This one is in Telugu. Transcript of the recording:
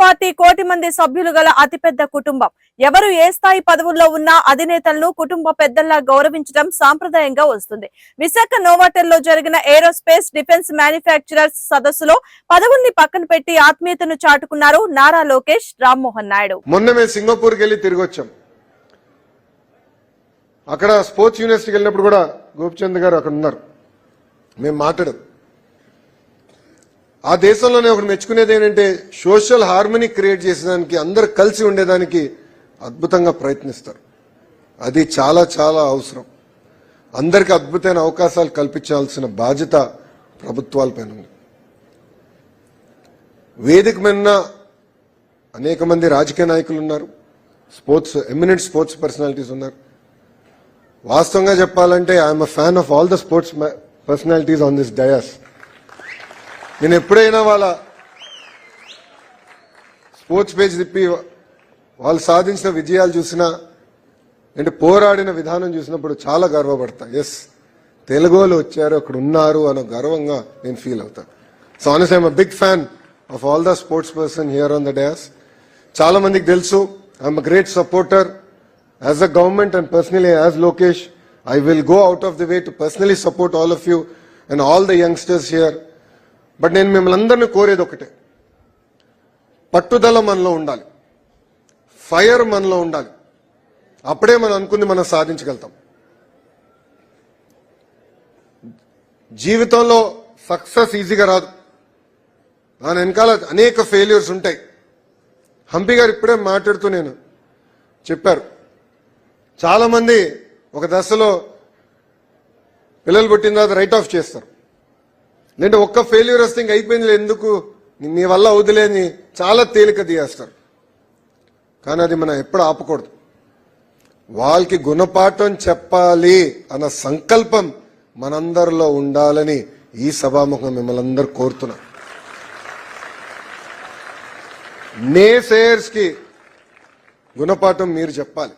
పార్టీ కోటి మంది సభ్యులు గల అతిపెద్ద కుటుంబం. ఎవరు ఏ స్థాయి పదవుల్లో ఉన్నా అధినేతలను కుటుంబ పెద్దల్లా గౌరవించడం సాంప్రదాయంగా వస్తుంది. విశాఖ నోవాటెల్లో జరిగిన ఏరోస్పేస్ డిఫెన్స్ మ్యానుఫ్యాక్చరర్స్ సదస్సులో పదవుల్ని పక్కన పెట్టి ఆత్మీయతను చాటుకున్నారు నారా లోకేష్ రామ్మోహన్ నాయుడు. మొన్న మేము సింగపూర్కి వెళ్ళి తిరిగి వచ్చాం. అక్కడ స్పోర్ట్స్ యూనివర్సిటీకి వెళ్ళినప్పుడు కూడా గోపిచంద్ గారు అక్కడ ఉన్నారు. మేము మాట్లాడాం. ఆ దేశంలోనే ఒకటి మెచ్చుకునేది ఏంటంటే సోషల్ హార్మనీ క్రియేట్ చేసేదానికి అందరు కలిసి ఉండేదానికి అద్భుతంగా ప్రయత్నిస్తారు. అది చాలా చాలా అవసరం. అందరికీ అద్భుతమైన అవకాశాలు కల్పించాల్సిన బాధ్యత ప్రభుత్వాలపైన ఉంది. వేదిక మీద అనేక మంది రాజకీయ నాయకులు ఉన్నారు. స్పోర్ట్స్ ఎమినెంట్ స్పోర్ట్స్ పర్సనాలిటీస్ ఉన్నారు. వాస్తవంగా చెప్పాలంటే I'm a fan of all the sports personalities on this dais. నేను ఎప్పుడైనా వాళ్ళ స్పోర్ట్స్ పేజ్ తిప్పి వాళ్ళు సాధించిన విజయాలు చూసినా అంటే పోరాడిన విధానం చూసినప్పుడు చాలా గర్వపడతా. ఎస్ తెలుగు వాళ్ళు వచ్చారు అక్కడ ఉన్నారు అన్న గర్వంగా నేను ఫీల్ అవుతాను so honest I'm big fan of all the sports person here on the dais చాలా మందికి తెలుసు I'm a great supporter as a government and personally as Lokesh I will go out of the way to personally support all of you and all the youngsters here but నేను మిమ్మల్ని అందరినీ కోరేది ఒకటే. పట్టుదల మనలో ఉండాలి. ఫైర్ మనలో ఉండాలి. అప్పుడే మనం అనుకుంది మనం సాధించగలుగుతాం. జీవితంలో సక్సెస్ ఈజీగా రాదు. దాని వెనకాల అనేక ఫెయిల్యూర్స్ ఉంటాయి. హంపి గారు ఇప్పుడే మాట్లాడుతూ నేను చెప్పారు. చాలామంది ఒక దశలో పిల్లలు పుట్టిన తర్వాత రైట్ ఆఫ్ చేస్తారు. లేదంటే ఒక్క ఫెయిల్యూర్ వస్తే ఇంక అయిపోయింది ఎందుకు? నీ వల్ల అవుతులేని చాలా తేలిక తీయేస్తారు. కానీ అది మనం ఎప్పుడు ఆపకూడదు. వాళ్ళకి గుణపాఠం చెప్పాలి అన్న సంకల్పం మనందరిలో ఉండాలని ఈ సభాముఖం మిమ్మల్ని అందరు కోరుతున్నా నే సేయర్స్కి గుణపాఠం మీరు చెప్పాలి.